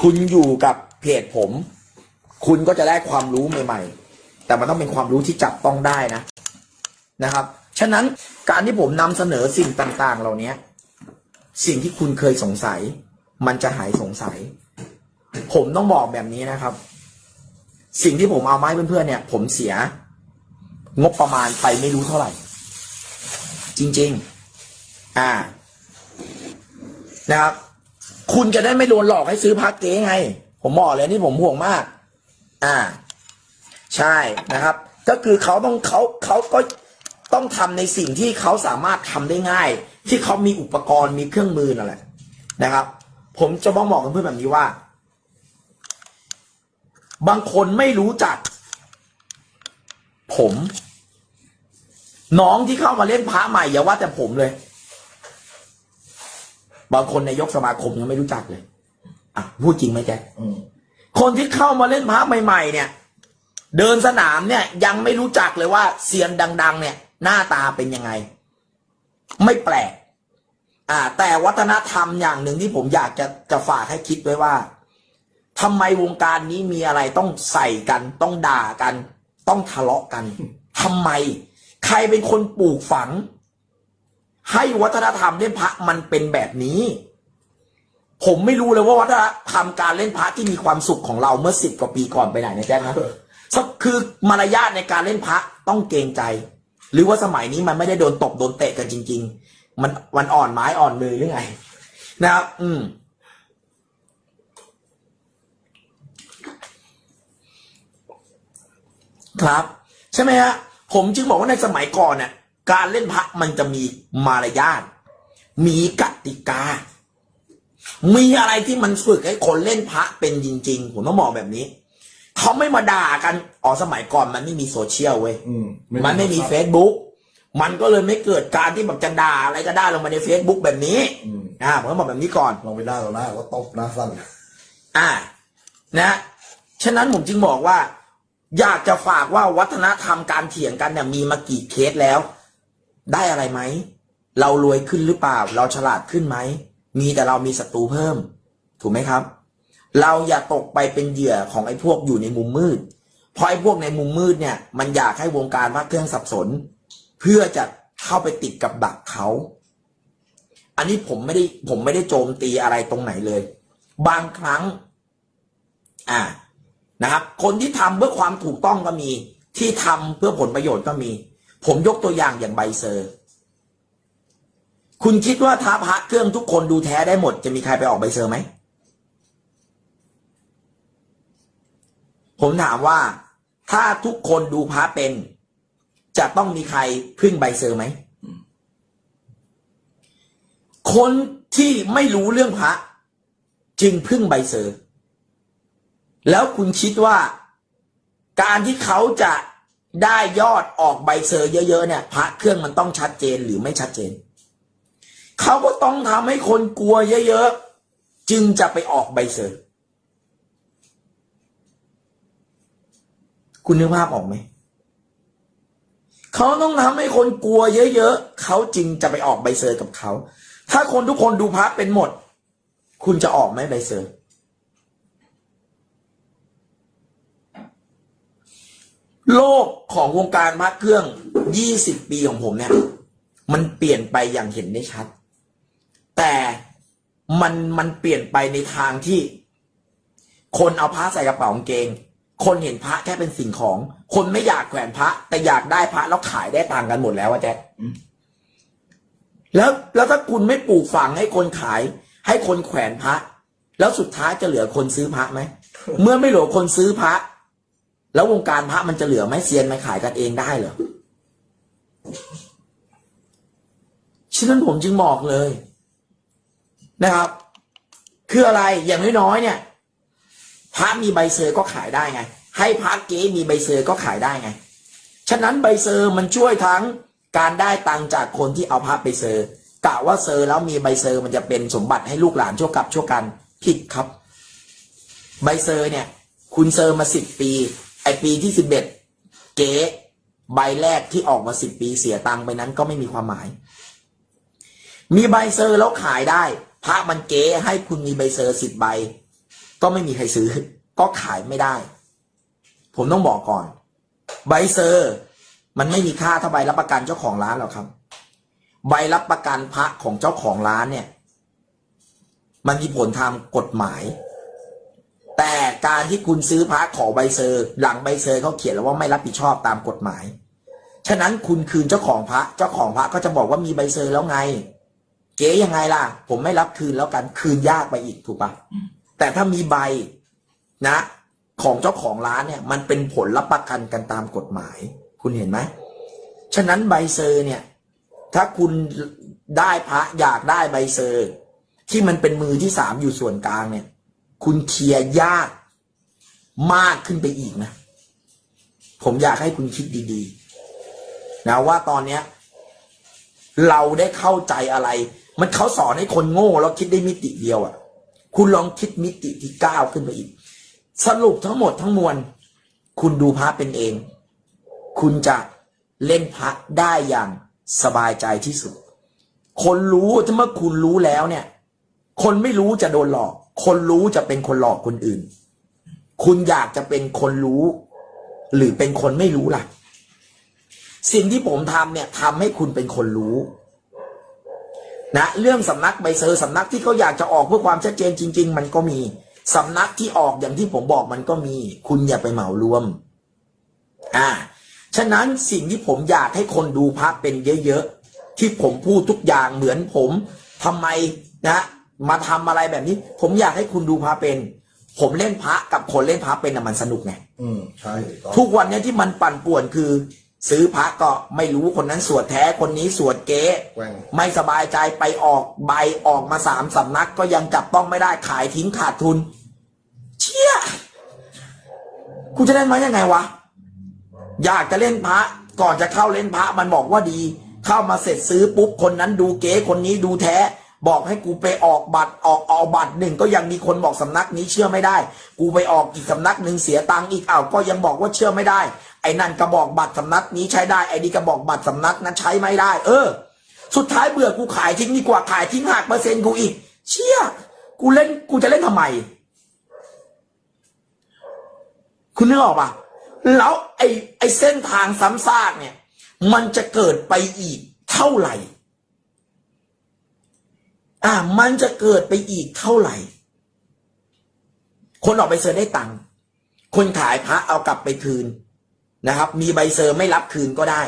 คุณอยู่กับเพจผม คุณก็จะได้ความรู้ใหม่ ๆ แต่มันต้องเป็นความรู้ที่จับต้องได้นะนะครับ ฉะนั้นการที่ผมนำเสนอสิ่งต่าง ๆ เหล่านี้สิ่งที่คุณเคยสงสัย มันจะหายสงสัย ผมต้องบอกแบบนี้นะครับ สิ่งที่ผมเอามาให้เพื่อนๆเนี่ย ผมเสีย งบประมาณไปไม่รู้เท่าไหร่ จริง ๆ อ่า นะครับ คุณจะได้ไม่โดนหลอกให้ซื้อพักเก๊ไง ผมบอกเลยนี่ผมห่วงมาก อ่า ใช่นะครับ ก็คือเขาต้องเขาเขาก็ต้องทำในสิ่งที่เขาสามารถทำได้ง่าย ที่เขามีอุปกรณ์มีเครื่องมือนั่นแหละนะครับ ผมจะบอกบอกกับเพื่อนแบบนี้ว่า บางคนไม่รู้จัก ผม น้องที่เข้ามาเล่นพระใหม่อย่าว่าแต่ผมเลย บางคนนายกสมาคมยังไม่รู้จักเลย อะพูดจริงไหมแจ๊คอืมคนที่เข้ามาเล่นพระใหม่ ๆ เนี่ย เดินสนามเนี่ยยังไม่รู้จักเลยว่าเซียนดัง ๆ เนี่ย หน้าตาเป็นยังไง ไม่แปลก อ่า แต่วัฒนธรรมอย่างหนึ่งที่ผมอยากจะจะฝากให้คิดไว้ว่าทำไมวงการนี้มีอะไรต้องใส่กัน ต้องด่ากัน ต้องทะเลาะกันทำไม ใครเป็นคนปลูกฝัง ให้วัฒนธรรมเล่นพระมันเป็นแบบนี้ ผมไม่รู้เลยว่าวัฒนธรรมการเล่นพระที่มีความสุขของเราเมื่อสิบกว่าปีก่อนไปไหนนะแจ๊คนะสักคือมารยาทในการเล่นพระต้องเกรงใจ หรือว่าสมัยนี้มันไม่ได้โดนตบโดนเตะกันจริง ๆ มันมันอ่อนไม้อ่อนมือหรือไง นะครับ อืมครับ ใช่ไหมฮะผมจึงบอกว่าในสมัยก่อนเนี่ย การเล่นพระมันจะมีมารยาทมีกติกา มีอะไรที่มันฝึกให้คนเล่นพระเป็นจริง ๆ ผมต้องบอกแบบนี้ เขาไม่มาด่ากันอ๋อสมัยก่อนมันไม่มีโซเชียลเว้ยอืมมันไม่มี Facebook มันก็เลยไม่เกิดการที่แบบจะด่าอะไรก็ได้ลงมาใน Facebook แบบนี้อืมอ่าผมต้องบอกแบบนี้ก่อนลองไปหน้าเราหน้าก็ตบหน้าสั้นอ่า นะฉะนั้นผมจึงบอกว่า อยากจะฝากว่าวัฒนธรรมการเถียงกันเนี่ยมีมากี่เคสแล้ว ได้อะไรไหม เรารวยขึ้นหรือเปล่า เราฉลาดขึ้นไหม มีแต่เรามีศัตรูเพิ่ม ถูกไหมครับ เราอย่าตกไปเป็นเหยื่อของไอ้พวกอยู่ในมุมมืด เพราะไอ้พวกในมุมมืดเนี่ย มันอยากให้วงการพระเครื่องสับสน เพื่อจะเข้าไปติดกับดักเขา อันนี้ผมไม่ได้ผมไม่ได้โจมตีอะไรตรงไหนเลย บางครั้ง อ่านะครับ คนที่ทำเพื่อความถูกต้องก็มี ที่ทำเพื่อผลประโยชน์ก็มี ผมยกตัวอย่างอย่างใบเซอร์ คุณคิดว่าท้าพระเครื่องทุกคนดูแท้ได้หมด จะมีใครไปออกใบเซอร์ไหม ผมถามว่า ถ้าทุกคนดูพระเป็น จะต้องมีใครพึ่งใบเซอร์ไหม คนที่ไม่รู้เรื่องพระ จึงพึ่งใบเซอร์ แล้วคุณคิดว่า การที่เขาจะ ได้ยอดออกใบเซอร์เยอะๆเนี่ยพระเครื่องมันต้องชัดเจนหรือไม่ชัดเจน เขาก็ต้องทำให้คนกลัวเยอะๆ จึงจะไปออกใบเซอร์ คุณนึกภาพออกไหม เขาต้องทำให้คนกลัวเยอะๆ เขาจึงจะไปออกใบเซอร์กับเขา ถ้าคนทุกคนดูพระเป็นหมด คุณจะออกไหมใบเซอร์ โลกของวงการพระเครื่อง 20 ปีของผมเนี่ย มันเปลี่ยนไปอย่างเห็นได้ชัด แต่มันมันเปลี่ยนไปในทางที่ คนเอาพระใส่กระเป๋ากางเกง คนเห็นพระแค่เป็นสิ่งของ คนไม่อยากแขวนพระ แต่อยากได้พระแล้วขายได้ตังค์กันหมดแล้วอะแจ๊คแล้วแล้วถ้าคุณไม่ปลูกฝังให้คนขาย ให้คนแขวนพระ แล้วสุดท้ายจะเหลือคนซื้อพระไหม เมื่อไม่เหลือคนซื้อพระ แล้ววงการพระมันจะเหลือไหมเซียนมาขายกันเองได้เหรอฉะนั้นผมจึงบอกเลย นะครับ คืออะไรอย่างน้อยๆเนี่ยพระมีใบเซอร์ก็ขายได้ไง ให้พระเก๊มีใบเซอร์ก็ขายได้ไง ฉะนั้นใบเซอร์มันช่วยทั้งการได้ตังจากคนที่เอาพระไปเซอร์กะว่าเซอร์แล้วมีใบเซอร์มันจะเป็นสมบัติให้ลูกหลานชั่วกับชั่วกันผิดครับ ใบเซอร์เนี่ย คุณเซอร์มาสิบปี ไอปีที่สิบเอ็ดเก๊ใบแรกที่ออกมาสิบปีเสียตังค์ไปนั้นก็ไม่มีความหมาย มีใบเซอร์แล้วขายได้ พระมันเก๊ให้คุณมีใบเซอร์สิบใบ ก็ไม่มีใครซื้อ ก็ขายไม่ได้ ผมต้องบอกก่อน ใบเซอร์ มันไม่มีค่าเท่าใบรับประกันเจ้าของร้านหรอกครับ ใบรับประกันพระของเจ้าของร้านเนี่ย มันมีผลทางกฎหมาย แต่การที่คุณซื้อพระขอใบเซอร์ หลังใบเซอร์เขาเขียนแล้วว่าไม่รับผิดชอบตามกฎหมาย ฉะนั้นคุณคืนเจ้าของพระ เจ้าของพระก็จะบอกว่ามีใบเซอร์แล้วไง เก๋ยังไงล่ะ ผมไม่รับคืนแล้วกันคืนยากไปอีกถูกปะแต่ถ้ามีใบนะ ของเจ้าของร้านเนี่ย มันเป็นผลรับประกันกันตามกฎหมาย คุณเห็นไหมฉะนั้นใบเซอร์เนี่ย ถ้าคุณได้พระอยากได้ใบเซอร์ ที่มันเป็นมือที่สามอยู่ส่วนกลางเนี่ย คุณเคลียร์ยากมากขึ้นไปอีกนะ ผมอยากให้คุณคิดดีๆ นะว่าตอนเนี้ย เราได้เข้าใจอะไร มันเขาสอนให้คนโง่แล้วคิดได้มิติเดียวอะ่ะ คุณลองคิดมิติที่ก้าขึ้นไปอีก สรุปทั้งหมดทั้งมวล คุณดูพระเป็นเอง คุณจะเล่นพระได้อย่างสบายใจที่สุด คนรู้ถ้าเมื่อคุณรู้แล้วเนี่ย คนไม่รู้จะโดนหลอก คนรู้จะเป็นคนหลอกคนอื่น คุณอยากจะเป็นคนรู้ หรือเป็นคนไม่รู้ล่ะ สิ่งที่ผมทำเนี่ยทำให้คุณเป็นคนรู้นะเรื่องสำนักใบเซอร์สำนักที่เขาอยากจะออกเพื่อความชัดเจนจริง ๆ มันก็มีสำนักที่ออกอย่างที่ผมบอกมันก็มี คุณอย่าไปเหมารวม อ่า ฉะนั้นสิ่งที่ผมอยากให้คนดูพระเป็นเยอะๆที่ผมพูดทุกอย่างเหมือนผมทำไมนะ มาทำอะไรแบบนี้ ผมอยากให้คุณดูพระเป็น ผมเล่นพระกับคนเล่นพระเป็นน่ะมันสนุกไงอืมใช่ถูกต้องทุกวันเนี้ยที่มันปั่นป่วนคือ ซื้อพระก็ไม่รู้คนนั้นสวดแท้คนนี้สวดเก๊แกว่งไม่สบายใจไปออกใบออกมาสามสำนัก ก็ยังจับต้องไม่ได้ขายทิ้งขาดทุน เชี่ยกูจะเล่นมายังไงวะอยากจะเล่นพระก่อนจะเข้าเล่นพระมันบอกว่าดี เข้ามาเสร็จซื้อปุ๊บคนนั้นดูเก๊คนนี้ดูแท้ บอกให้กูไปออกบัตรออกเอาบัตรหนึ่งก็ยังมีคนบอกสำนักนี้เชื่อไม่ได้ กูไปออกอีกสำนักหนึ่งเสียตังค์อีกอ้าวก็ยังบอกว่าเชื่อไม่ได้ ไอ้นั่นก็บอกบัตรสำนักนี้ใช้ได้ไอ้นี่ก็บอกบัตรสำนักนั้นใช้ไม่ได้ เออ สุดท้ายเบื่อกูขายทิ้งดีกว่าขายทิ้งหักเปอร์เซ็นต์กูอีก เชี่ยกูเล่นกูจะเล่นทำไม คุณนึกออกปะแล้วไอ้ไอ้เส้นทางซ้ำซากเนี่ย มันจะเกิดไปอีกเท่าไหร่ อ่ามันจะเกิดไปอีกเท่าไหร่ คนออกไปเซอร์ได้ตังค์คนขายพระเอากลับไปคืนนะครับ มีใบเซอร์ไม่รับคืนก็ได้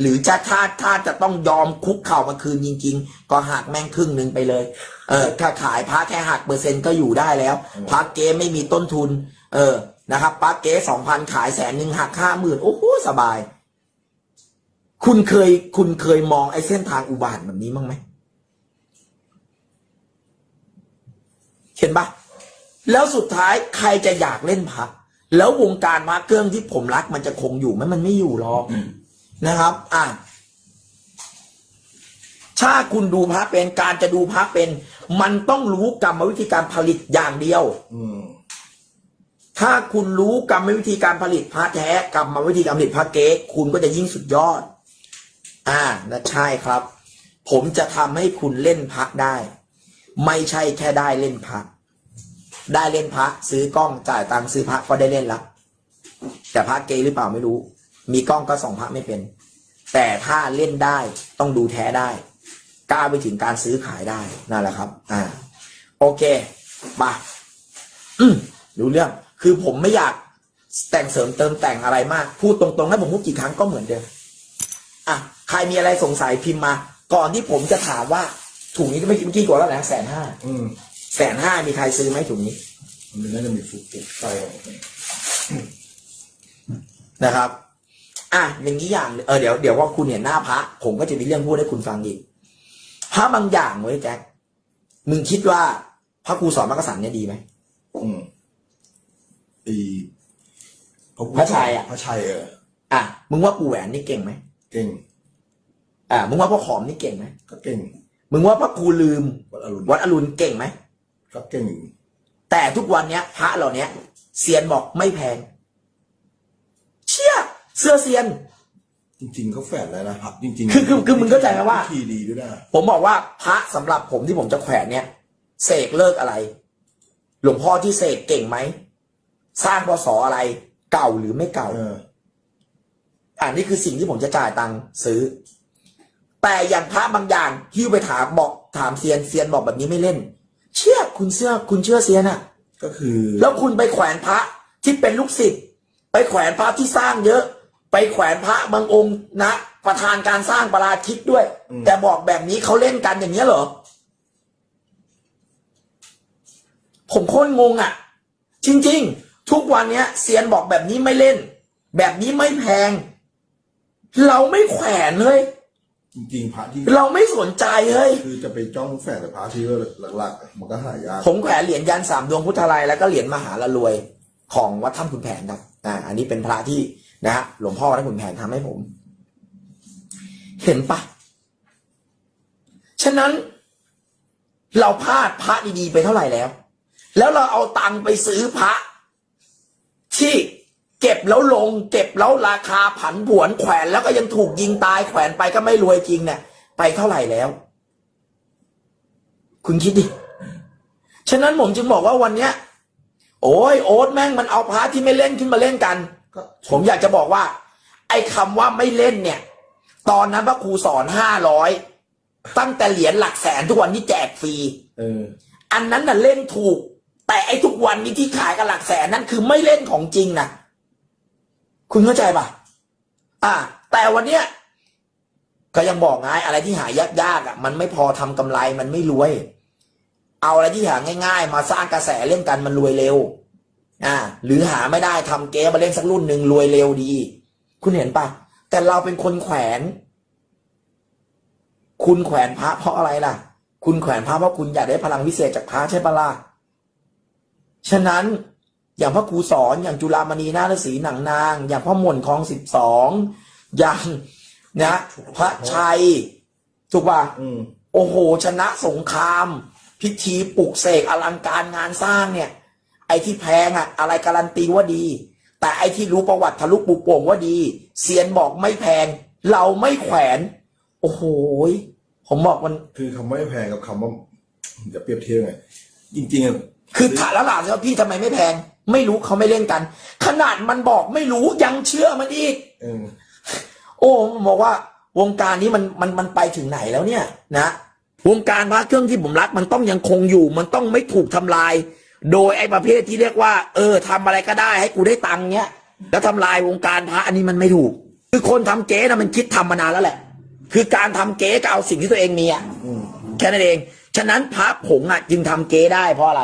หรือจะถ้าถ้าจะต้องยอมคุกเข่ามาคืนจริง ๆ ก็หักแม่งครึ่งหนึ่งไปเลย เออถ้าขายพระแค่หักเปอร์เซ็นต์ก็อยู่ได้แล้วพระเกมไม่มีต้นทุน เออนะครับพระเกสองพันขายแสนหนึ่งหักห้าหมื่นโอ้โหสบาย คุณเคยคุณเคยมองไอ้เส้นทางอุบาทแบบนี้มั้งไหม เห็นปะแล้วสุดท้ายใครจะอยากเล่นพระแล้ววงการมาเครื่องที่ผมรักมันจะคงอยู่ไหมมันไม่อยู่หรอกนะครับ อะถ้าคุณดูพระเป็นการจะดูพระเป็น มันต้องรู้กรรมวิธีการผลิตอย่างเดียวอืมถ้าคุณรู้กรรมวิธีการผลิตพระแท้กรรมวิธีการผลิตพระเก๊คุณก็จะยิ่งสุดยอด อ่านะใช่ครับ ผมจะทำให้คุณเล่นพระได้ ไม่ใช่แค่ได้เล่นพระ ได้เล่นพระซื้อกล้องจ่ายตังค์ซื้อพระก็ได้เล่นละแต่พระเก๊หรือเปล่าไม่รู้ มีกล้องก็ส่องพระไม่เป็น แต่ถ้าเล่นได้ต้องดูแท้ได้กล้าไปถึงการซื้อขายได้นั่นแหละครับ อ่า โอเคมาอืมรู้เรื่อง คือผมไม่อยากแต่งเสริมเติมแต่งอะไรมาก พูดตรงๆให้วผมพูดกี่ครั้งก็เหมือนเดิมอะใครมีอะไรสงสัยพิมพ์มา ก่อนที่ผมจะถามว่าถุงนี้เมื่อกี้เมื่อกี้กว่าแล้วแหละแสนห้าอืม แสนห้ามีใครซื้อไหมถุงนี้ มันน่าจะมีฟุกติดใส่ออกนะครับ อะอย่างนี้อย่างเออเดี๋ยวเดี๋ยวว่าคุณเห็นหน้าพระ ผมก็จะมีเรื่องพูดให้คุณฟังอีกพระบางอย่างเว้ยแจ็คมึงคิดว่าพระครูสอนมักกะสันเนี่ยดีไหมอืมอีพระพุทธพระชัยอะพระชัยเอออะมึงว่าปู่แหวนนี่เก่งไหมเก่ง อะมึงว่าพ่อขอมนี่เก่งไหมก็เก่ง มึงว่าพระครูลืม วัดอรุณวัดอรุณเก่งไหม ก็เก่งแต่ทุกวันเนี้ย พระเหล่าเนี้ยเซียนบอกไม่แพง เชี่ยเสื้อเซียน จริงๆก็แฝดแล้วนะพับ จริงคือคือคือมึงเข้าใจไหมว่า ทีดีด้วยนะผมบอกว่าพระสำหรับผมที่ผมจะแขวนเนี่ยเสกเลิกอะไร หลวงพ่อที่เสกเก่งไหม สร้างพศอะไร เก่าหรือไม่เก่า เออ อันนี้คือสิ่งที่ผมจะจ่ายตังค์ซื้อ แต่อย่างพระบางอย่างฮิ้วไปถามบอกถามเซียนเซียนบอกแบบนี้ไม่เล่น เชื่อคุณเชื่อคุณเชื่อเซียนอะก็คือ แล้วคุณไปแขวนพระที่เป็นลูกศิษย์ไปแขวนพระที่สร้างเยอะ ไปแขวนพระบางองค์นะ ประธานการสร้างประราชิกด้วยแต่บอกแบบนี้เขาเล่นกันอย่างนี้ยเหรอ ผมโคตรงงอะ จริงๆ ทุกวันเนี้ยเซียนบอกแบบนี้ไม่เล่น แบบนี้ไม่แพง เราไม่แขวนเลย จริงๆพระที่เราไม่สนใจเลยคือจะไปจ้องแฝดแต่พระที่หลักๆมันก็หายากผมแขวนเหรียญยันสามดวงพุทธาลัยแล้วก็เหรียญมหาละรวยของวัดถ้ำขุนแผนครับ อ่า อันนี้เป็นพระที่นะฮะหลวงพ่อวัดถ้ำขุนแผนทำให้ผม เห็นปะฉะนั้น เราพลาดพระดีๆไปเท่าไหร่แล้ว แล้วเราเอาตังค์ไปซื้อพระที่ เก็บแล้วลง เก็บแล้วราคาผันผวนแขวนแล้วก็ยังถูกยิงตายแขวนไปก็ไม่รวยจริงเนี่ยไปเท่าไหร่แล้ว คุณคิดดิ ฉะนั้นผมจึงบอกว่าวันเนี้ย โอ้ยโอ๊ตแม่งมันเอาพาร์ทที่ไม่เล่นขึ้นมาเล่นกันก็ผมอยากจะบอกว่า ไอ้คำว่าไม่เล่นเนี่ย ตอนนั้นพระครูสอนห้าร้อยตั้งแต่เหรียญหลักแสนทุกวันนี้แจกฟรีเอออันนั้นน่ะเล่นถูก แต่ไอ้ทุกวันนี้ที่ขายกันหลักแสนนั่นคือไม่เล่นของจริงนะ คุณเข้าใจปะอ่า แต่วันเนี้ยก็ยังบอกไงอะไรที่หายากๆอะ มันไม่พอทำกำไรมันไม่รวย เอาอะไรที่หาง่าย ๆ มาสร้างกระแสเล่นกันมันรวยเร็ว อ่า หรือหาไม่ได้ทำเก๊มาเล่นสักรุ่นหนึ่งรวยเร็วดี คุณเห็นปะแต่เราเป็นคนแขวน คุณแขวนพระเพราะอะไรล่ะ คุณแขวนพระเพราะคุณอยากได้พลังวิเศษจากพระใช่ปะล่ะฉะนั้น อย่างพระครูสอนอย่างจุฬามณีนาฏศรีหนังนาง อย่างพ่อหม่นคลองสิบสองอย่างนะพระชัย ถูกป่ะอืมโอ้โห ชนะสงคราม พิธีปลุกเสกอลังการงานสร้างเนี่ย ไอ้ที่แพงอะอะไรการันตีว่าดี แต่ไอ้ที่รู้ประวัติทะลุปุโป่งว่าดีเซียนบอกไม่แพง เราไม่แขวน โอ้โหยผมบอกมันคือคำว่าไม่แพงกับคำว่าจะเปรียบเทียบไงจริงๆอะคือถามแล้วหลานว่าพี่ทำไมไม่แพง ไม่รู้เขาไม่เล่นกัน ขนาดมันบอกไม่รู้ยังเชื่อมันอีกเออโอ้ผมบอกว่าวงการนี้มันมันมันไปถึงไหนแล้วเนี่ยนะวงการพระเครื่องที่ผมรักมันต้องยังคงอยู่ มันต้องไม่ถูกทำลาย โดยไอ้ประเภทที่เรียกว่า เออทำอะไรก็ได้ให้กูได้ตังค์เนี้ยแล้วทำลายวงการพระอันนี้มันไม่ถูก คือคนทำเก๊นะมันคิดทำมานานแล้วแหละ คือการทำเก๊ก็เอาสิ่งที่ตัวเองมีอะอืมแค่นั้นเอง ฉะนั้นพระผงอะ จึงทำเก๊ได้เพราะอะไร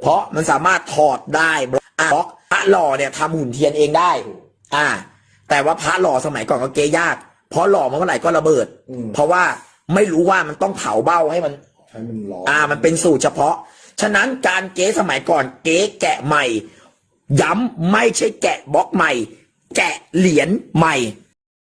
เพราะมันสามารถถอดได้บล็อกอะบล็อกพระหล่อเนี่ยทำหุ่นเทียนเองได้ อ่า แต่ว่าพระหล่อสมัยก่อนก็เก๊ยาก เพราะหล่อมาเมื่อไหร่ก็ระเบิด อืม เพราะว่าไม่รู้ว่ามันต้องเผาเบ้าให้มัน ให้มันร้อนอ่ามันเป็นสูตรเฉพาะ ฉะนั้นการเก๊สมัยก่อนเก๊แกะใหม่ ย้ำไม่ใช่แกะบล็อกใหม่ แกะเหรียญใหม่